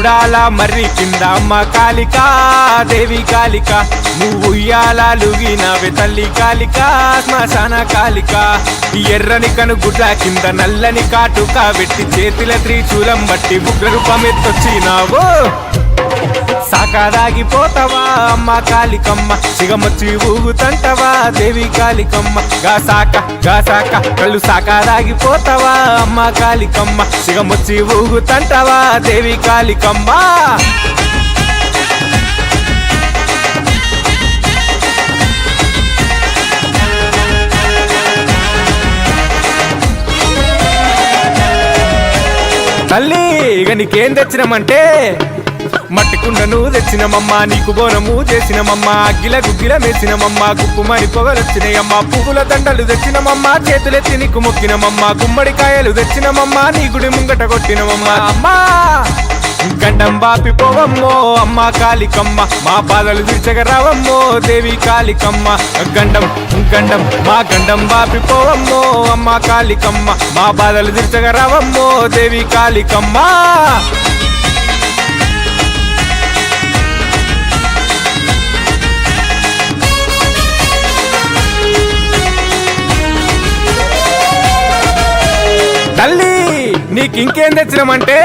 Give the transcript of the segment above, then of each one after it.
చూడాల మర్రి కింద అమ్మ కాలిక దేవి కాలిక. నువ్వు ఉయ్యాలుగినవే తల్లి కాలిక శ్మశాన కాలిక. ఎర్రని కను గుడ్ల కింద నల్లని కాటుక వెట్టి చేతిల త్రిశూలం బట్టి ఉగ్ర సాకారాగిపోతావా? అమ్మ కాలికమ్మ సిగమొచ్చి ఊగుతంటవా? దేవి కాలికమ్మ గా సాక గా సాక కళ్ళు సాకాదాగిపోతావా అమ్మ కాలికమ్మ సిగమొచ్చి ఊగుతంటవా? దేవి కాలికమ్మ. తల్లి ఇక నీకేం తెచ్చినామంటే మట్టి కుండను తెచ్చినమమ్మ నీకు బోనము చేసినమమ్మ అగ్గిల గుగ్గిల మేసినమమ్మ గుప్పుమని పొగలొచ్చినాయమ్మ పువ్వుల దండలు తెచ్చినమమ్మ చేతులెత్తి నీకు మొక్కినమమ్మ గుమ్మడికాయలు తెచ్చినమమ్మ నీ గుడి ముంగట కొట్టినమమ్మ అమ్మా! గండం బాపి పోవమ్మో అమ్మ కాలికమ్మ. మా బాధలు తీర్చగరావమ్మో దేవి కాలికమ్మ. గండం గండం మా గండం బాపి పోవమ్మో అమ్మ కాలికమ్మ. మా బాధలు తీర్చగరావమ్మో దేవి కాలికమ్మ. నీకు ఇంకేం తెచ్చినామంటే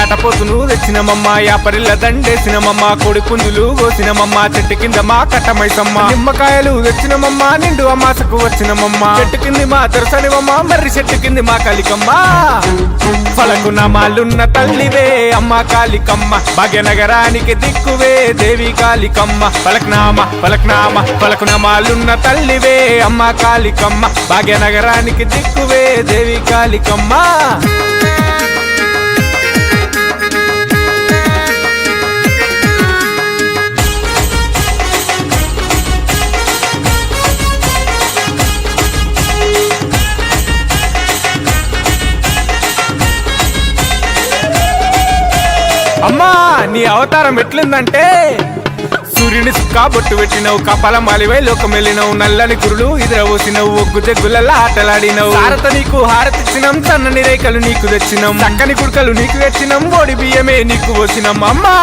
ఎటపోతును తెచ్చినమమ్మ యాపరిల్ల దండేసినమమ్మ కొడి పుంజులు కోసినమమ్మ చెట్టు కింద మా కట్టమైసమ్మ. నిమ్మకాయలు తెచ్చినమమ్మ నిండు అమాసకు వచ్చినమమ్మ చెట్టు కింది మా తెరసనివమ్మ మర్రి చెట్టు కింది మా కలికమ్మ. పలకు నమాలున్న తల్లివే అమ్మ కాలికమ్మ. భాగ్యనగరానికి దిక్కువే దేవి కాలికమ్మ. పలక్నామ పలక్నామ పలకు నమాలున్న తల్లివే అమ్మ కాలికమ్మ. భాగ్యనగరానికి దిక్కువే దేవి కాలికమ్మ. అమ్మా నీ అవతారం ఎట్లుందంటే సూర్యుని సుక్కా బొట్టు పెట్టినవు కపాల మాలివై లోకం వెళ్ళినవు నల్లని కురులు ఇదరవోసినవు ఒగ్గు జగ్గులల్లా ఆటలాడినవు. హారత నీకు హారతిచ్చినం సన్నని రేఖలు నీకు తెచ్చినం చక్కని కుడుకలు నీకు తెచ్చినం ఓడి బియ్యమే నీకు పోసినం అమ్మా!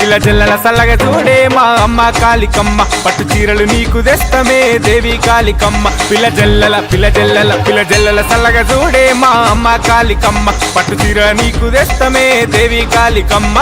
పిల్ల జల్లల సల్లగ చూడే మా అమ్మ కాలికమ్మ పట్టు చీరలు నీకు తెస్తమే దేవి కాలికమ్మ పిల్ల జల్లల పిల్ల జల్లల పిల్ల జల్లల సల్లగ చూడే మా అమ్మ కాలికమ్మ పట్టు చీర నీకు తెస్తమే దేవి కాలికమ్మ